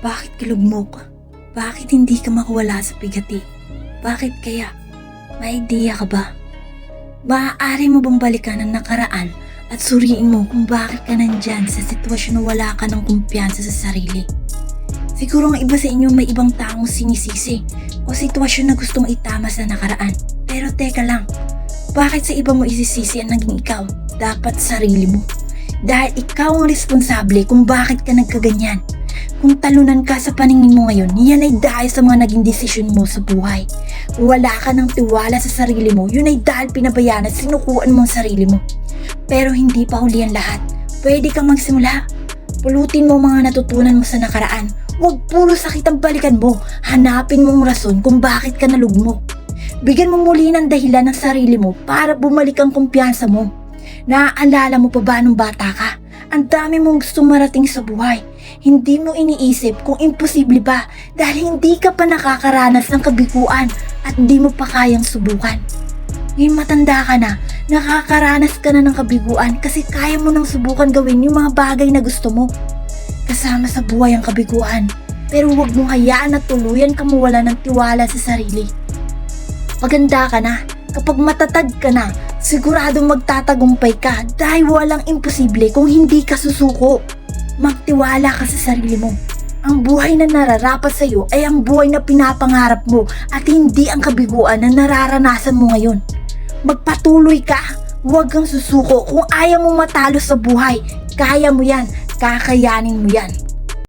Bakit kilugmok? Bakit hindi ka makawala sa bigati? Bakit kaya? May idea ka ba? Maaari mo bang balikan ang nakaraan at suriin mo kung bakit ka nandyan sa sitwasyon na wala ka ng kumpiyansa sa sarili? Siguro ang iba sa inyo may ibang taong sinisisi o sitwasyon na gustong itama sa nakaraan. Pero teka lang, bakit sa iba mo isisisi ang naging ikaw? Dapat sarili mo. Dahil ikaw ang responsable kung bakit ka nagkaganyan. Kung talunan ka sa paningin mo ngayon, yan ay dahil sa mga naging desisyon mo sa buhay. Wala ka ng tiwala sa sarili mo, yun ay dahil pinabayaan at sinukuan mo ang sarili mo. Pero hindi pa huli ang lahat. Pwede kang magsimula. Pulutin mo mga natutunan mo sa nakaraan. Huwag puro sakit ang balikan mo. Hanapin mong rason kung bakit ka nalugmok. Bigyan mo muli ng dahilan ng sarili mo para bumalik ang kumpiyansa mo. Naaalala mo pa ba nung bata ka? Ang dami mong gustong marating sa buhay. Hindi mo iniisip kung imposible ba dahil hindi ka pa nakakaranas ng kabiguan at hindi mo pa kayang subukan. Ngayon matanda ka na, nakakaranas ka na ng kabiguan kasi kaya mo nang subukan gawin yung mga bagay na gusto mo. Kasama sa buhay ang kabiguan, pero huwag mong hayaan na tuluyan ka mawala ng tiwala sa sarili. Maganda ka na, kapag matatag ka na, siguradong magtatagumpay ka dahil walang imposible kung hindi ka susuko. Magtiwala ka sa sarili mo. Ang buhay na nararapat sa iyo ay ang buhay na pinapangarap mo at hindi ang kabiguan na nararanasan mo ngayon. Magpatuloy ka, huwag kang susuko kung ayaw mo matalo sa buhay. Kaya mo yan, kakayanin mo yan.